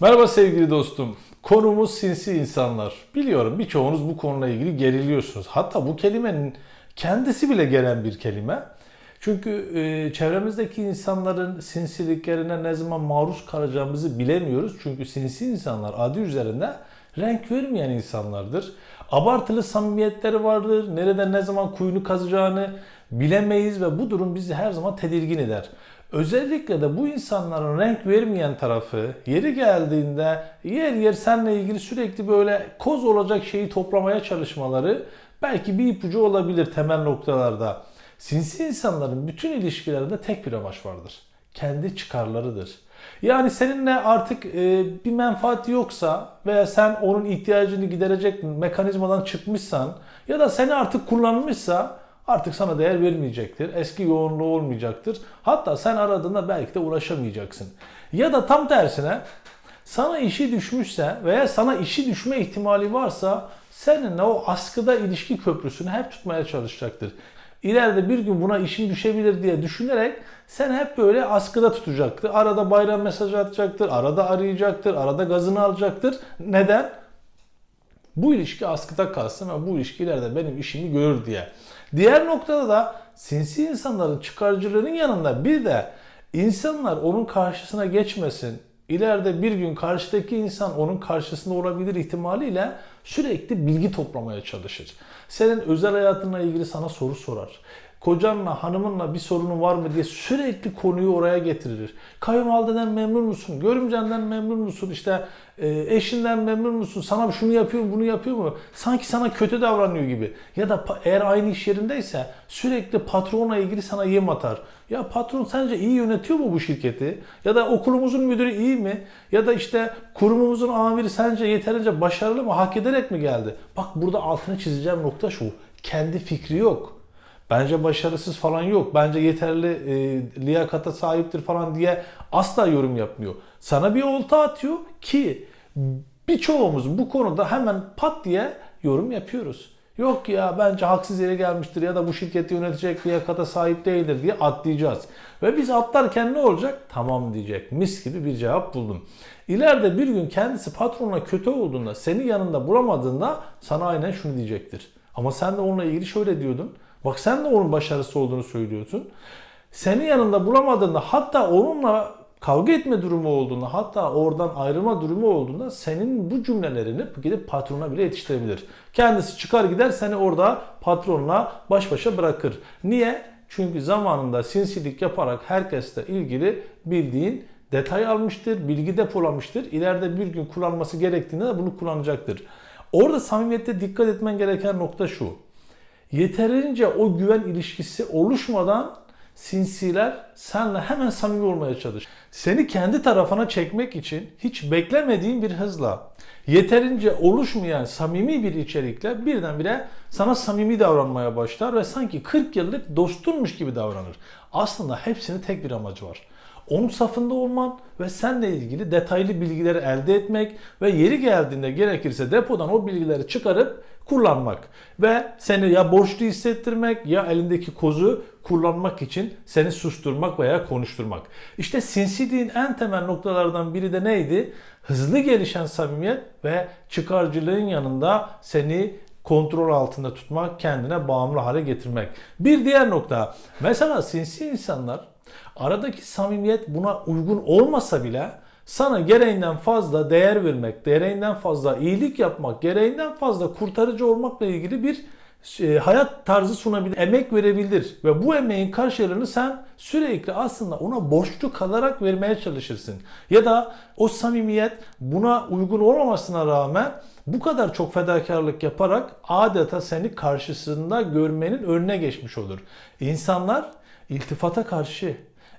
Merhaba sevgili dostum. Konumuz sinsi insanlar. Biliyorum birçoğunuz bu konuyla ilgili geriliyorsunuz. Hatta bu kelimenin kendisi bile gelen bir kelime. Çünkü e, çevremizdeki insanların sinsiliklerine ne zaman maruz kalacağımızı bilemiyoruz. Çünkü sinsi insanlar adı üzerinde renk vermeyen insanlardır. Abartılı samimiyetleri vardır. Nerede ne zaman kuyunu kazacağını bilemeyiz ve bu durum bizi her zaman tedirgin eder. Özellikle de bu insanların renk vermeyen tarafı yeri geldiğinde yer yer seninle ilgili sürekli böyle koz olacak şeyi toplamaya çalışmaları belki bir ipucu olabilir temel noktalarda. Sinsi insanların bütün ilişkilerinde tek bir amaç vardır. Kendi çıkarlarıdır. Yani seninle artık e, bir menfaati yoksa veya sen onun ihtiyacını giderecek mekanizmadan çıkmışsan ya da seni artık kullanmışsa artık sana değer vermeyecektir. Eski yoğunluğu olmayacaktır. Hatta sen aradığında belki de ulaşamayacaksın. Ya da tam tersine sana işi düşmüşse veya sana işi düşme ihtimali varsa seninle o askıda ilişki köprüsünü hep tutmaya çalışacaktır. İleride bir gün buna işin düşebilir diye düşünerek sen hep böyle askıda tutacaktır. Arada bayram mesajı atacaktır, arada arayacaktır, arada gazını alacaktır. Neden? Bu ilişki askıda kalsın ve bu ilişki ileride benim işimi görür diye. Diğer noktada da sinsi insanların çıkarcılığının yanında bir de insanlar onun karşısına geçmesin. İleride bir gün karşıdaki insan onun karşısında olabilir ihtimaliyle sürekli bilgi toplamaya çalışır. Senin özel hayatınla ilgili sana soru sorar. Kocanla, hanımınla bir sorunun var mı diye sürekli konuyu oraya getirir. Kayınvalideden memnun musun? Görümcenden memnun musun? İşte e, eşinden memnun musun? Sana şunu yapıyor mu, bunu yapıyor mu? Sanki sana kötü davranıyor gibi. Ya da eğer aynı iş yerindeyse sürekli patronla ilgili sana yem atar. Ya patron sence iyi yönetiyor mu bu şirketi? Ya da okulumuzun müdürü iyi mi? Ya da işte kurumumuzun amiri sence yeterince başarılı mı? Hak ederek mi geldi? Bak burada altını çizeceğim nokta şu. Kendi fikri yok. Bence başarısız falan yok. Bence yeterli e, liyakata sahiptir falan diye asla yorum yapmıyor. Sana bir olta atıyor ki birçoğumuz bu konuda hemen pat diye yorum yapıyoruz. Yok ya bence haksız yere gelmiştir ya da bu şirketi yönetecek liyakata sahip değildir diye atlayacağız. Ve biz atlarken ne olacak? Tamam diyecek. Mis gibi bir cevap buldum. İleride bir gün kendisi patronla kötü olduğunda, seni yanında bulamadığında sana aynen şunu diyecektir. Ama sen de onunla ilgili şöyle diyordun. Bak sen de onun başarısı olduğunu söylüyorsun. Seni yanında bulamadığında hatta onunla kavga etme durumu olduğunda hatta oradan ayrılma durumu olduğunda senin bu cümlelerini gidip patrona bile yetiştirebilir. Kendisi çıkar gider seni orada patronla baş başa bırakır. Niye? Çünkü zamanında sinsilik yaparak herkesle ilgili bildiğin detay almıştır, bilgi depolamıştır. İleride bir gün kullanması gerektiğinde de bunu kullanacaktır. Orada samimiyette dikkat etmen gereken nokta şu yeterince o güven ilişkisi oluşmadan sinsiler senle hemen samimi olmaya çalış. Seni kendi tarafına çekmek için hiç beklemediğin bir hızla yeterince oluşmayan samimi bir içerikle birdenbire sana samimi davranmaya başlar ve sanki 40 yıllık dostunmuş gibi davranır. Aslında hepsinin tek bir amacı var onun safında olman ve seninle ilgili detaylı bilgileri elde etmek ve yeri geldiğinde gerekirse depodan o bilgileri çıkarıp kullanmak ve seni ya borçlu hissettirmek ya elindeki kozu kullanmak için seni susturmak veya konuşturmak. İşte sinsiliğin en temel noktalardan biri de neydi? Hızlı gelişen samimiyet ve çıkarcılığın yanında seni kontrol altında tutmak, kendine bağımlı hale getirmek. Bir diğer nokta, mesela sinsi insanlar aradaki samimiyet buna uygun olmasa bile sana gereğinden fazla değer vermek, gereğinden fazla iyilik yapmak, gereğinden fazla kurtarıcı olmakla ilgili bir e, hayat tarzı sunabilir, emek verebilir ve bu emeğin karşılığını sen sürekli aslında ona borçlu kalarak vermeye çalışırsın. Ya da o samimiyet buna uygun olmamasına rağmen bu kadar çok fedakarlık yaparak adeta seni karşısında görmenin önüne geçmiş olur. İnsanlar iltifata karşı,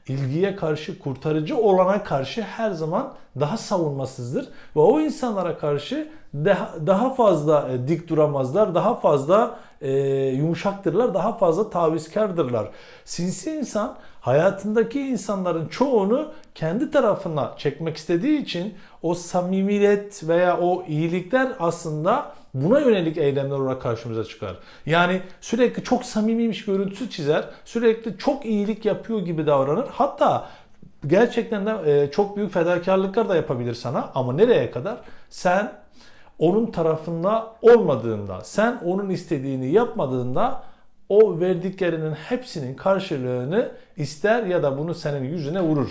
ilgiye karşı, kurtarıcı olana karşı her zaman daha savunmasızdır. Ve o insanlara karşı daha, fazla e, dik duramazlar, daha fazla e, yumuşaktırlar, daha fazla tavizkardırlar. Sinsi insan hayatındaki insanların çoğunu kendi tarafına çekmek istediği için o samimiyet veya o iyilikler aslında buna yönelik eylemler olarak karşımıza çıkar. Yani sürekli çok samimiymiş görüntüsü çizer, sürekli çok iyilik yapıyor gibi davranır. Hatta gerçekten de e, çok büyük fedakarlıklar da yapabilir sana ama nereye kadar? Sen onun tarafında olmadığında, sen onun istediğini yapmadığında o verdiklerinin hepsinin karşılığını ister ya da bunu senin yüzüne vurur.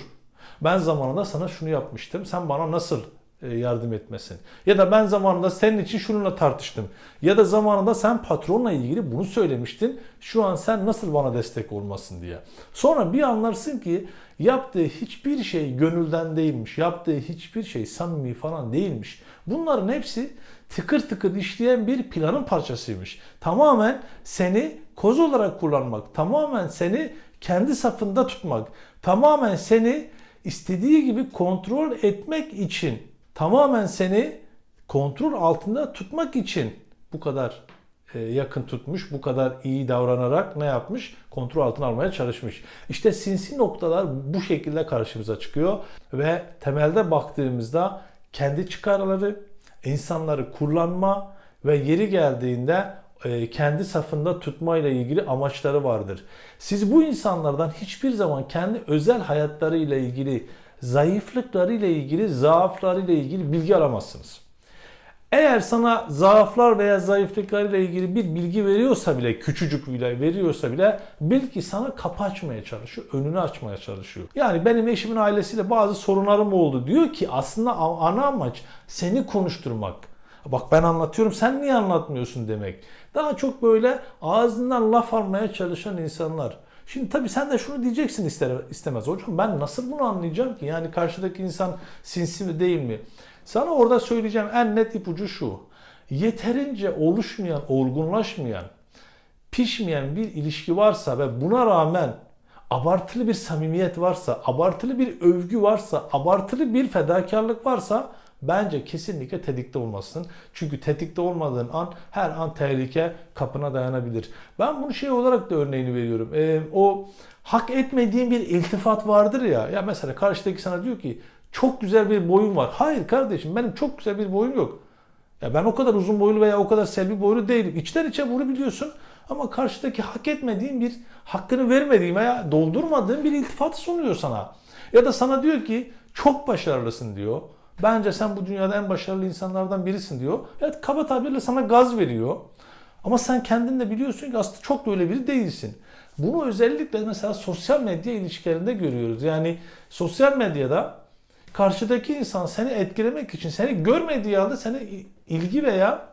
Ben zamanında sana şunu yapmıştım. Sen bana nasıl yardım etmesin? Ya da ben zamanında senin için şununla tartıştım. Ya da zamanında sen patronla ilgili bunu söylemiştin. Şu an sen nasıl bana destek olmasın diye. Sonra bir anlarsın ki yaptığı hiçbir şey gönülden değilmiş. Yaptığı hiçbir şey samimi falan değilmiş. Bunların hepsi tıkır tıkır işleyen bir planın parçasıymış. Tamamen seni koz olarak kullanmak, tamamen seni kendi safında tutmak, tamamen seni istediği gibi kontrol etmek için, tamamen seni kontrol altında tutmak için bu kadar e, yakın tutmuş, bu kadar iyi davranarak ne yapmış? Kontrol altına almaya çalışmış. İşte sinsi noktalar bu şekilde karşımıza çıkıyor ve temelde baktığımızda kendi çıkarları, insanları kullanma ve yeri geldiğinde e, kendi safında tutma ile ilgili amaçları vardır. Siz bu insanlardan hiçbir zaman kendi özel hayatları ile ilgili, zayıflıkları ile ilgili, zaafları ile ilgili bilgi alamazsınız. Eğer sana zaaflar veya zayıflıklarıyla ilgili bir bilgi veriyorsa bile, küçücük bile veriyorsa bile bil ki sana kapı açmaya çalışıyor, önünü açmaya çalışıyor. Yani benim eşimin ailesiyle bazı sorunlarım oldu. Diyor ki aslında ana amaç seni konuşturmak. Bak ben anlatıyorum sen niye anlatmıyorsun demek. Daha çok böyle ağzından laf almaya çalışan insanlar. Şimdi tabii sen de şunu diyeceksin ister istemez. Hocam ben nasıl bunu anlayacağım ki? Yani karşıdaki insan sinsi mi değil mi? Sana orada söyleyeceğim en net ipucu şu. Yeterince oluşmayan, olgunlaşmayan, pişmeyen bir ilişki varsa ve buna rağmen abartılı bir samimiyet varsa, abartılı bir övgü varsa, abartılı bir fedakarlık varsa bence kesinlikle tetikte olmasın. Çünkü tetikte olmadığın an her an tehlike kapına dayanabilir. Ben bunu şey olarak da örneğini veriyorum. Ee, o hak etmediğin bir iltifat vardır ya. Ya mesela karşıdaki sana diyor ki çok güzel bir boyun var. Hayır kardeşim benim çok güzel bir boyum yok. Ya ben o kadar uzun boylu veya o kadar selvi boylu değilim. İçten içe bunu biliyorsun. Ama karşıdaki hak etmediğin bir hakkını vermediğin veya doldurmadığın bir iltifat sunuyor sana. Ya da sana diyor ki çok başarılısın diyor. Bence sen bu dünyada en başarılı insanlardan birisin diyor. Evet kaba tabirle sana gaz veriyor. Ama sen kendin de biliyorsun ki aslında çok da öyle biri değilsin. Bunu özellikle mesela sosyal medya ilişkilerinde görüyoruz. Yani sosyal medyada karşıdaki insan seni etkilemek için seni görmediği halde seni ilgi veya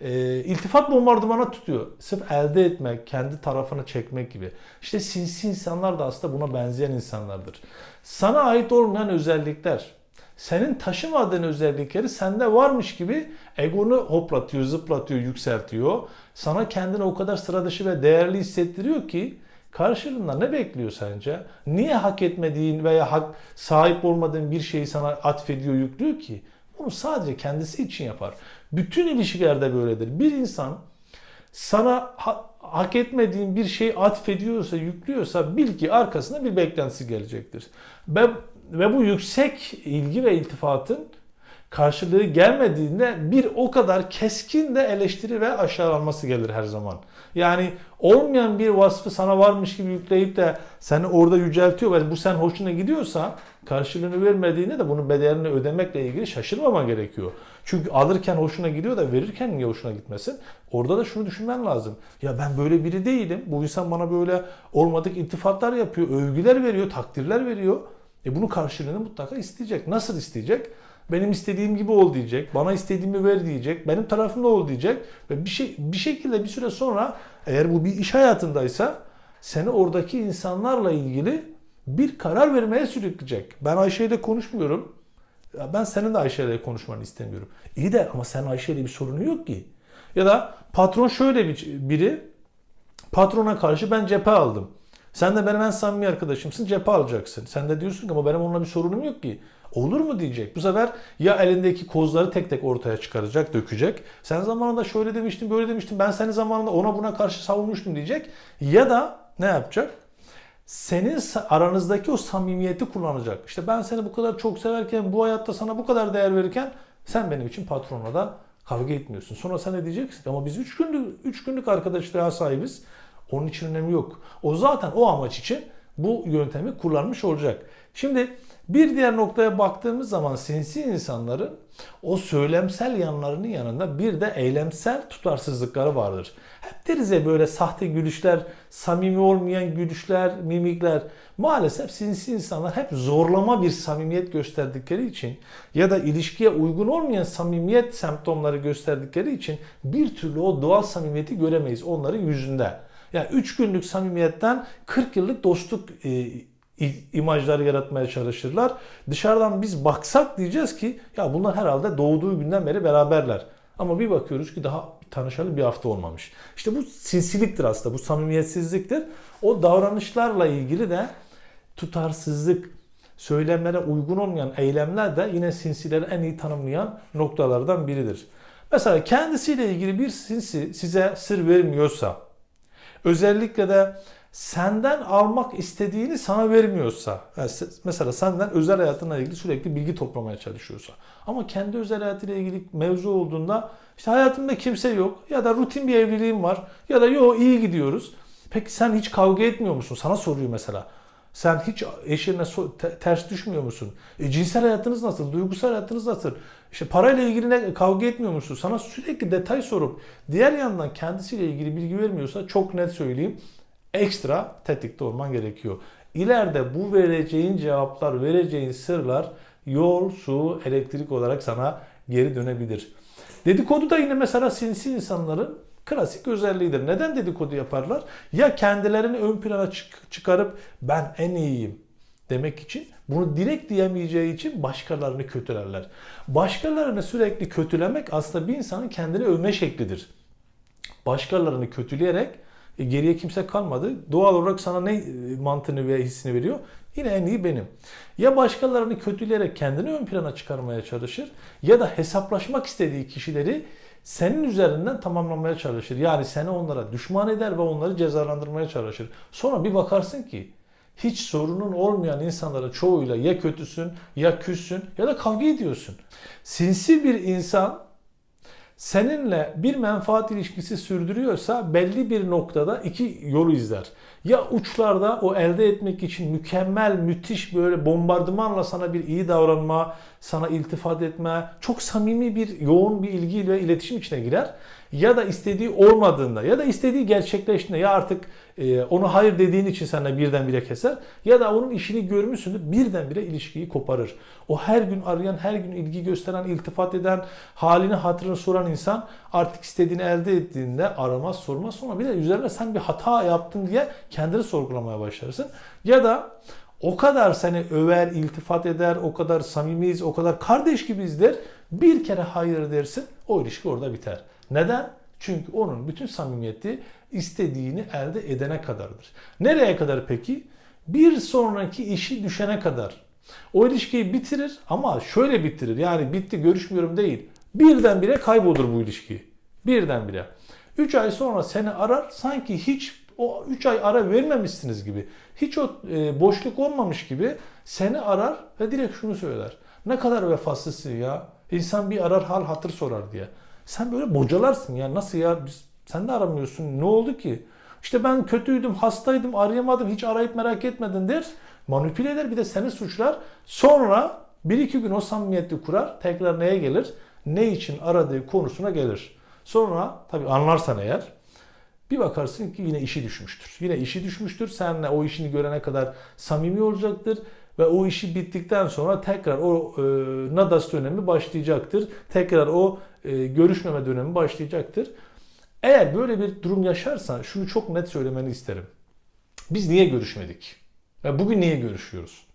e, iltifat bombardımana tutuyor. Sırf elde etmek, kendi tarafını çekmek gibi. İşte sinsi insanlar da aslında buna benzeyen insanlardır. Sana ait olmayan özellikler, senin taşımadığın özellikleri sende varmış gibi egonu hoplatıyor, zıplatıyor, yükseltiyor. Sana kendini o kadar sıra dışı ve değerli hissettiriyor ki karşılığında ne bekliyor sence? Niye hak etmediğin veya hak sahip olmadığın bir şeyi sana atfediyor, yüklüyor ki? Bunu sadece kendisi için yapar. Bütün ilişkilerde böyledir. Bir insan sana ha- hak etmediğin bir şey atfediyorsa, yüklüyorsa bil ki arkasında bir beklentisi gelecektir. Ve, ve bu yüksek ilgi ve iltifatın karşılığı gelmediğinde bir o kadar keskin de eleştiri ve aşağılanması gelir her zaman. Yani olmayan bir vasfı sana varmış gibi yükleyip de seni orada yüceltiyor ve bu sen hoşuna gidiyorsa karşılığını vermediğinde de bunun bedelini ödemekle ilgili şaşırmaman gerekiyor. Çünkü alırken hoşuna gidiyor da verirken niye hoşuna gitmesin? Orada da şunu düşünmen lazım. Ya ben böyle biri değilim. Bu insan bana böyle olmadık iltifatlar yapıyor, övgüler veriyor, takdirler veriyor. E bunun karşılığını mutlaka isteyecek. Nasıl isteyecek? Benim istediğim gibi ol diyecek. Bana istediğimi ver diyecek. Benim tarafımda ol diyecek. Ve bir şey bir şekilde bir süre sonra eğer bu bir iş hayatındaysa seni oradaki insanlarla ilgili bir karar vermeye sürükleyecek. Ben Ayşe ile konuşmuyorum. Ben senin de Ayşe ile konuşmanı istemiyorum. İyi de ama sen Ayşe ile bir sorunu yok ki. Ya da patron şöyle bir biri patrona karşı ben cephe aldım. Sen de benim en samimi arkadaşımsın cephe alacaksın. Sen de diyorsun ki ama benim onunla bir sorunum yok ki. Olur mu diyecek. Bu sefer ya elindeki kozları tek tek ortaya çıkaracak, dökecek. Sen zamanında şöyle demiştin, böyle demiştin. Ben seni zamanında ona buna karşı savunmuştum diyecek. Ya da ne yapacak? Senin aranızdaki o samimiyeti kullanacak. İşte ben seni bu kadar çok severken, bu hayatta sana bu kadar değer verirken sen benim için patronla da kavga etmiyorsun. Sonra sen ne diyeceksin? Ama biz 3 günlük 3 günlük arkadaşlığa sahibiz. Onun için önemi yok. O zaten o amaç için bu yöntemi kullanmış olacak. Şimdi bir diğer noktaya baktığımız zaman sinsi insanların o söylemsel yanlarının yanında bir de eylemsel tutarsızlıkları vardır. Hep deriz ya böyle sahte gülüşler, samimi olmayan gülüşler, mimikler. Maalesef sinsi insanlar hep zorlama bir samimiyet gösterdikleri için ya da ilişkiye uygun olmayan samimiyet semptomları gösterdikleri için bir türlü o doğal samimiyeti göremeyiz onların yüzünde. Yani 3 günlük samimiyetten 40 yıllık dostluk e, i- imajları yaratmaya çalışırlar. Dışarıdan biz baksak diyeceğiz ki ya bunlar herhalde doğduğu günden beri beraberler. Ama bir bakıyoruz ki daha tanışalı bir hafta olmamış. İşte bu sinsiliktir aslında, bu samimiyetsizliktir. O davranışlarla ilgili de tutarsızlık, söylemlere uygun olmayan eylemler de yine sinsileri en iyi tanımlayan noktalardan biridir. Mesela kendisiyle ilgili bir sinsi size sır vermiyorsa, özellikle de senden almak istediğini sana vermiyorsa, yani se- mesela senden özel hayatına ilgili sürekli bilgi toplamaya çalışıyorsa ama kendi özel hayatıyla ilgili mevzu olduğunda işte hayatımda kimse yok ya da rutin bir evliliğim var ya da yo iyi gidiyoruz. Peki sen hiç kavga etmiyor musun? Sana soruyor mesela. Sen hiç eşine ters düşmüyor musun? E, cinsel hayatınız nasıl? Duygusal hayatınız nasıl? İşte parayla ilgili ne, kavga etmiyor musun? Sana sürekli detay sorup diğer yandan kendisiyle ilgili bilgi vermiyorsa çok net söyleyeyim ekstra tetikte olman gerekiyor. İleride bu vereceğin cevaplar, vereceğin sırlar yol, su, elektrik olarak sana geri dönebilir. Dedikodu da yine mesela sinsi insanların klasik özelliğidir. Neden dedikodu yaparlar? Ya kendilerini ön plana çık- çıkarıp ben en iyiyim demek için bunu direkt diyemeyeceği için başkalarını kötülerler. Başkalarını sürekli kötülemek aslında bir insanın kendini övme şeklidir başkalarını kötüleyerek e, geriye kimse kalmadı. Doğal olarak sana ne e, mantığını ve hissini veriyor? Yine en iyi benim. Ya başkalarını kötüleyerek kendini ön plana çıkarmaya çalışır ya da hesaplaşmak istediği kişileri senin üzerinden tamamlamaya çalışır. Yani seni onlara düşman eder ve onları cezalandırmaya çalışır. Sonra bir bakarsın ki hiç sorunun olmayan insanlara çoğuyla ya kötüsün ya küssün ya da kavga ediyorsun. Sinsi bir insan seninle bir menfaat ilişkisi sürdürüyorsa belli bir noktada iki yolu izler. Ya uçlarda o elde etmek için mükemmel, müthiş böyle bombardımanla sana bir iyi davranma, sana iltifat etme, çok samimi bir yoğun bir ilgiyle iletişim içine girer. Ya da istediği olmadığında ya da istediği gerçekleştiğinde ya artık e, onu hayır dediğin için seninle birdenbire keser ya da onun işini görmüşsündür birdenbire ilişkiyi koparır. O her gün arayan, her gün ilgi gösteren, iltifat eden, halini hatırını soran insan artık istediğini elde ettiğinde aramaz sormaz sonra bir de üzerine sen bir hata yaptın diye kendini sorgulamaya başlarsın. Ya da o kadar seni över, iltifat eder, o kadar samimiyiz, o kadar kardeş gibiyiz. Bir kere hayır dersin, o ilişki orada biter. Neden? Çünkü onun bütün samimiyeti istediğini elde edene kadardır. Nereye kadar peki? Bir sonraki işi düşene kadar. O ilişkiyi bitirir ama şöyle bitirir. Yani bitti görüşmüyorum değil. Birdenbire kaybolur bu ilişki. Birdenbire. 3 ay sonra seni arar sanki hiç o 3 ay ara vermemişsiniz gibi. Hiç o e, boşluk olmamış gibi seni arar ve direkt şunu söyler. Ne kadar vefasızsın ya. İnsan bir arar hal hatır sorar diye. Sen böyle bocalarsın ya nasıl ya biz, sen de aramıyorsun ne oldu ki? İşte ben kötüydüm, hastaydım, arayamadım, hiç arayıp merak etmedin der. Manipüle eder bir de seni suçlar. Sonra bir iki gün o samimiyeti kurar. Tekrar neye gelir? Ne için aradığı konusuna gelir. Sonra tabii anlarsan eğer bir bakarsın ki yine işi düşmüştür. Yine işi düşmüştür. Seninle o işini görene kadar samimi olacaktır. Ve o işi bittikten sonra tekrar o e, Nadas dönemi başlayacaktır. Tekrar o e, görüşmeme dönemi başlayacaktır. Eğer böyle bir durum yaşarsan şunu çok net söylemeni isterim. Biz niye görüşmedik? Ve bugün niye görüşüyoruz?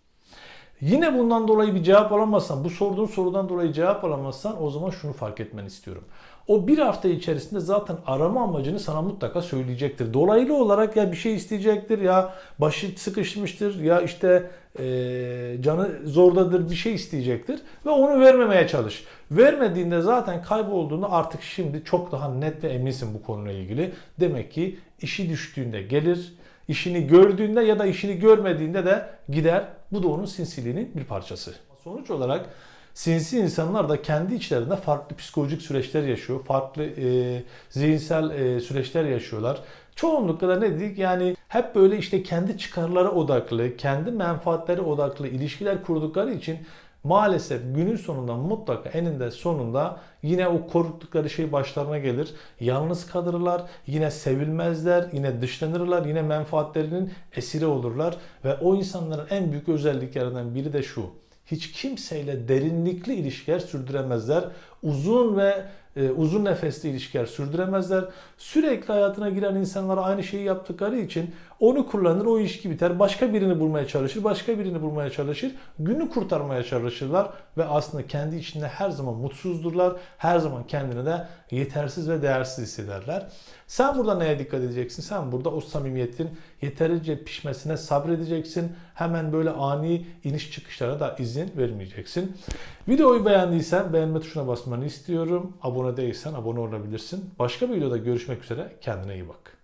Yine bundan dolayı bir cevap alamazsan, bu sorduğun sorudan dolayı cevap alamazsan o zaman şunu fark etmeni istiyorum. O bir hafta içerisinde zaten arama amacını sana mutlaka söyleyecektir. Dolaylı olarak ya bir şey isteyecektir ya başı sıkışmıştır ya işte eee, canı zordadır bir şey isteyecektir ve onu vermemeye çalış. Vermediğinde zaten kaybolduğunda artık şimdi çok daha net ve eminsin bu konuyla ilgili. Demek ki işi düştüğünde gelir, işini gördüğünde ya da işini görmediğinde de gider. Bu da onun sinsiliğinin bir parçası. Sonuç olarak sinsi insanlar da kendi içlerinde farklı psikolojik süreçler yaşıyor. Farklı e, zihinsel e, süreçler yaşıyorlar. Çoğunlukla da ne dedik yani hep böyle işte kendi çıkarlara odaklı, kendi menfaatleri odaklı ilişkiler kurdukları için maalesef günün sonunda mutlaka eninde sonunda yine o korktukları şey başlarına gelir. Yalnız kalırlar, yine sevilmezler, yine dışlanırlar, yine menfaatlerinin esiri olurlar ve o insanların en büyük özelliklerinden biri de şu. Hiç kimseyle derinlikli ilişkiler sürdüremezler. Uzun ve e, uzun nefesli ilişkiler sürdüremezler. Sürekli hayatına giren insanlara aynı şeyi yaptıkları için onu kullanır, o ilişki biter. Başka birini bulmaya çalışır, başka birini bulmaya çalışır. Günü kurtarmaya çalışırlar ve aslında kendi içinde her zaman mutsuzdurlar. Her zaman kendini de yetersiz ve değersiz hissederler. Sen burada neye dikkat edeceksin? Sen burada o samimiyetin yeterince pişmesine sabredeceksin. Hemen böyle ani iniş çıkışlara da izin vermeyeceksin. Videoyu beğendiysen beğenme tuşuna basmanı istiyorum. Abone değilsen abone olabilirsin. Başka bir videoda görüşmek üzere. Kendine iyi bak.